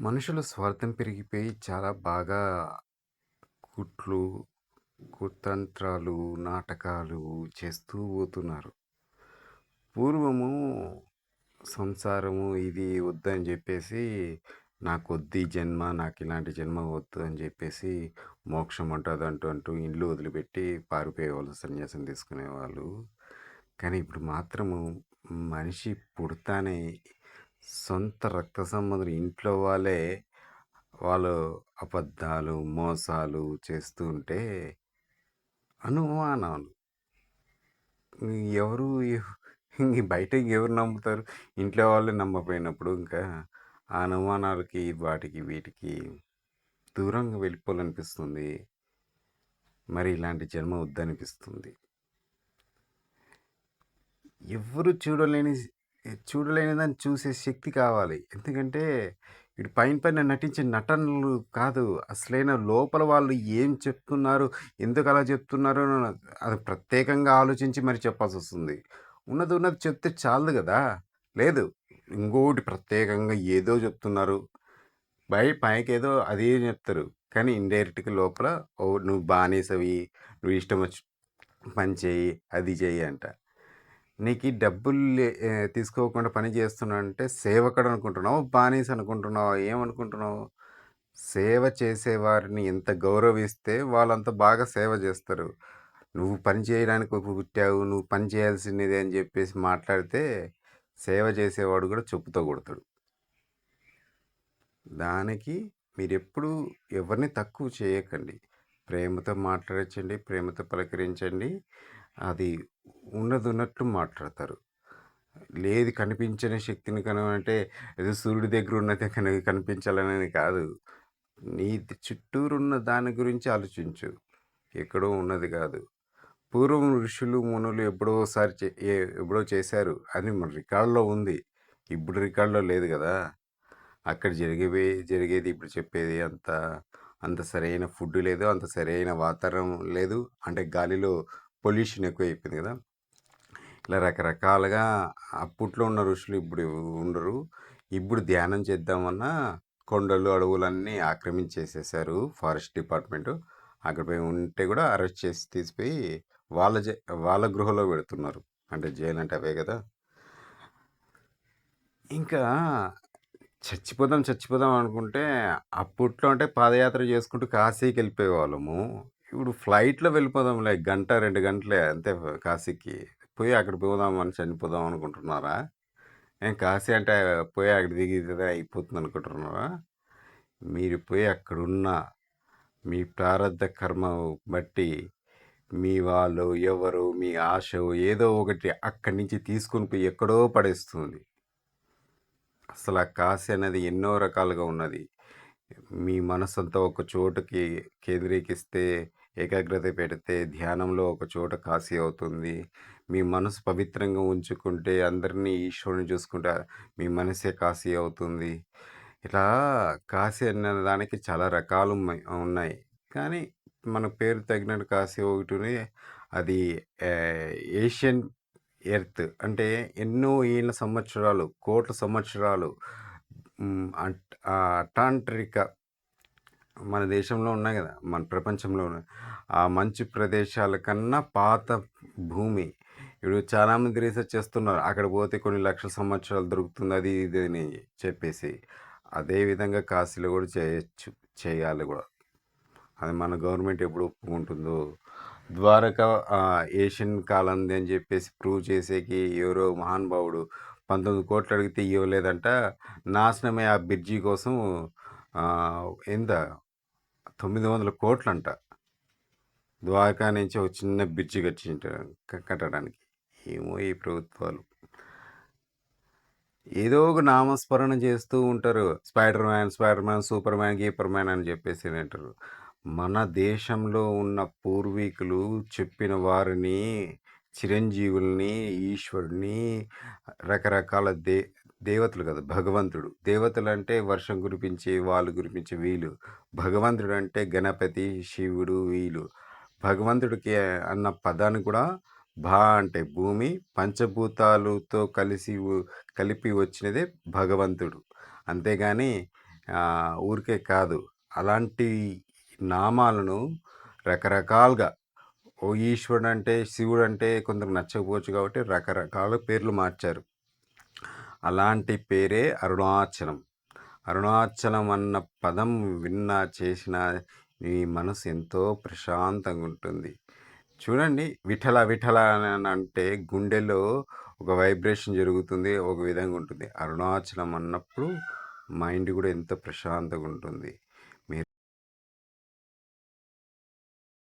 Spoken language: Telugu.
మనుషుల స్వార్థం పెరిగిపోయి చాలా బాగా కుట్లు, కుతంత్రాలు, నాటకాలు చేస్తూ పోతున్నారు. పూర్వము సంసారము ఇది వద్దని చెప్పేసి నా కొద్ది జన్మ, నాకు ఇలాంటి జన్మ వద్దు అని చెప్పేసి మోక్షం ఉంటుంది అంటూ ఇండ్లు వదిలిపెట్టి పారిపోయేవాళ్ళు, సన్యాసం తీసుకునేవాళ్ళు. కానీ ఇప్పుడు మాత్రము మనిషి పుడతానే సొంత రక్త సంబంధులు ఇంట్లో వాళ్ళే వాళ్ళు అబద్ధాలు, మోసాలు చేస్తూ ఉంటే అనుమానాలు. ఎవరు ఇంక బయట ఎవరు నమ్ముతారు? ఇంట్లో వాళ్ళే నమ్మపోయినప్పుడు ఇంకా ఆ అనుమానాలకి, వాటికి, వీటికి దూరంగా వెళ్ళిపోవాలనిపిస్తుంది. మరి ఇలాంటి జన్మ వద్దనిపిస్తుంది. ఎవ్వరు చూడలేని చూడలేని దాన్ని చూసే శక్తి కావాలి. ఎందుకంటే ఇటు పైన పైన నటించే నటనలు కాదు. అసలైన లోపల వాళ్ళు ఏం చెప్తున్నారు? ఎందుకలా చెప్తున్నారు? అది ప్రత్యేకంగా ఆలోచించి మరి చెప్పాల్సి వస్తుంది ఉన్నది ఉన్నది చెప్తే చాలదు కదా లేదు. ఇంకోటి ప్రత్యేకంగా ఏదో చెప్తున్నారు. బై పైకేదో అదే చెప్తారు. కానీ ఇండైరెక్ట్‌గా లోపల ఓ నువ్వు బానిసవి. నువ్వు ఇష్టం వచ్చి పని చేయి అది చెయ్యి అంట. నీకు ఈ డబ్బులు లే తీసుకోకుండా పని చేస్తున్నానంటే సేవకుడు అనుకుంటున్నావు బానిస అనుకుంటున్నావు ఏమనుకుంటున్నావు? సేవ చేసేవారిని ఎంత గౌరవిస్తే వాళ్ళంత బాగా సేవ చేస్తారు. నువ్వు పని చేయడానికి పుట్టావు. నువ్వు పని చేయాల్సిందే అని చెప్పేసి మాట్లాడితే సేవ చేసేవాడు కూడా చెప్పుతో కొడతాడు. దానికి ఎప్పుడు ఎవరిని తక్కువ చేయకండి. ప్రేమతో మాట్లాడించండి. ప్రేమతో పలకరించండి. అది ఉన్నదున్నట్లు మాట్లాడతారు. లేదు కనిపించని శక్తిని కనుగొనంటే ఏదో సూర్యుడి దగ్గర ఉన్నదే కనుక కనిపించాలనేది కాదు. నీ చుట్టూరున్న దాని గురించి ఆలోచించు. ఎక్కడో ఉన్నది కాదు. పూర్వం ఋషులు, మునులు ఎప్పుడోసారి చే ఎప్పుడో చేశారు. అది మన రికార్డ్‌లో ఉంది. ఇప్పుడు రికార్డులో లేదు కదా అక్కడ జరిగే జరిగేది ఇప్పుడు చెప్పేది అంత అంత సరైన ఫుడ్ లేదు. అంత సరైన వాతావరణం లేదు. అంటే గాలిలో పొల్యూషన్ ఎక్కువైపోయింది కదా ఇలా రకరకాలుగా అప్పట్లో ఉన్న ఋషులు ఇప్పుడు ఉండరు. ఇప్పుడు ధ్యానం చేద్దామన్నా కొండలు, అడవులన్నీ ఆక్రమించేసేసారు ఫారెస్ట్ డిపార్ట్‌మెంటు. అక్కడ పోయి ఉంటే కూడా అరెస్ట్ చేసి తీసిపోయి వాళ్ళ జ వాళ్ళ గృహలో పెడుతున్నారు. అంటే జైలంటే అవే కదా ఇంకా చచ్చిపోదాం, చచ్చిపోదాం అనుకుంటే అప్పట్లో అంటే పాదయాత్ర చేసుకుంటూ కాశీకి వెళ్ళిపోయే వాళ్ళము ఇప్పుడు ఫ్లైట్‌లో వెళ్ళిపోదాంలే. గంట, రెండు గంటలే అంతే కాశీకి. పోయి అక్కడ పోదామని చనిపోదాం అనుకుంటున్నారా? ఏం కాశీ అంటే పోయి అక్కడ దిగితే అయిపోతుంది అనుకుంటున్నారా? మీరు పోయి అక్కడున్న మీ ప్రారబ్ధ కర్మ బట్టి మీ వాళ్ళు ఎవరు, మీ ఆశ ఏదో ఒకటి అక్కడి నుంచి తీసుకొని పోయి ఎక్కడో పడేస్తుంది. అసలు ఆ కాశీ అనేది ఎన్నో రకాలుగా ఉన్నది. మీ మనసంతా ఒక చోటుకి కేంద్రీకరిస్తే, ఏకాగ్రత పెడితే ధ్యానంలో ఒక చోట కాశీ అవుతుంది. మీ మనసు పవిత్రంగా ఉంచుకుంటే అందరినీ ఈశ్వరుని చూసుకుంటే మీ మనసే కాశీ అవుతుంది. ఇలా కాశీ అనే దానికి చాలా రకాలు ఉన్నాయి కానీ మన పేరు తగినట్టు కాశీ ఒకటి అది ఏషియన్ ఎర్త్ అంటే ఎన్నో ఏళ్ళ సంవత్సరాలు, కోట్ల సంవత్సరాలు హ్మ్. మన దేశంలో ఉన్నాయి కదా మన ప్రపంచంలో ఉన్న ఆ మంచు ప్రదేశాల కన్నా పాత భూమి. ఇప్పుడు చాలామంది రీసెర్చ్ చేస్తున్నారు. అక్కడ పోతే కొన్ని లక్షల సంవత్సరాలు దొరుకుతుంది. అది ఇది అని చెప్పేసి. అదేవిధంగా కాశీలో కూడా చేయొచ్చు. చేయాలి కూడా అది మన గవర్నమెంట్ ఎప్పుడు ఒప్పుకుంటుందో. ద్వారకా ఏషియన్ కాలంది అని చెప్పేసి ప్రూవ్ చేసేకి ఎవరో మహానుభావుడు 19,00,00,000 అడిగితే ఇవ్వలేదంట. నాశనమే ఆ బ్రిడ్జి కోసం ఎంత తొమ్మిది వందల కోట్లు అంట. ద్వారకా నుంచి ఒక చిన్న బ్రిడ్జి కట్టింట కట్టడానికి. ఏమో ఈ ప్రభుత్వాలు. ఏదో ఒక నామస్మరణ చేస్తూ ఉంటారు. Spider man, spider man, super man, గీపర్ man అని చెప్పేసి అంటారు. మన దేశంలో ఉన్న పూర్వీకులు చెప్పిన వారిని, చిరంజీవుల్ని, ఈశ్వరుని రకరకాల దే దేవతలు కదా భగవంతుడు. దేవతలు అంటే వర్షం కురిపించే వాళ్ళు కురిపించే భగవంతుడు అంటే గణపతి, శివుడు వీలు భగవంతుడికి అన్న పదాన్ని కూడా భా అంటే భూమి, పంచభూతాలతో కలిసి కలిపి వచ్చినదే భగవంతుడు. అంతేగాని ఊరికే కాదు. అలాంటి నామాలను రకరకాలుగా ఓ ఈశ్వరుడు అంటే శివుడు అంటే కొందరు నచ్చకపోవచ్చు కాబట్టి రకరకాల పేర్లు మార్చారు. అలాంటి పేరే అరుణాచలం. అరుణాచలం అన్న పదం విన్నా, చేసిన మీ మనసు ఎంతో ప్రశాంతంగా ఉంటుంది. చూడండి విఠల విఠల అని అంటే గుండెలో ఒక వైబ్రేషన్ జరుగుతుంది. ఒక విధంగా ఉంటుంది. అరుణాచలం అన్నప్పుడు మైండ్ కూడా ఎంతో ప్రశాంతంగా ఉంటుంది.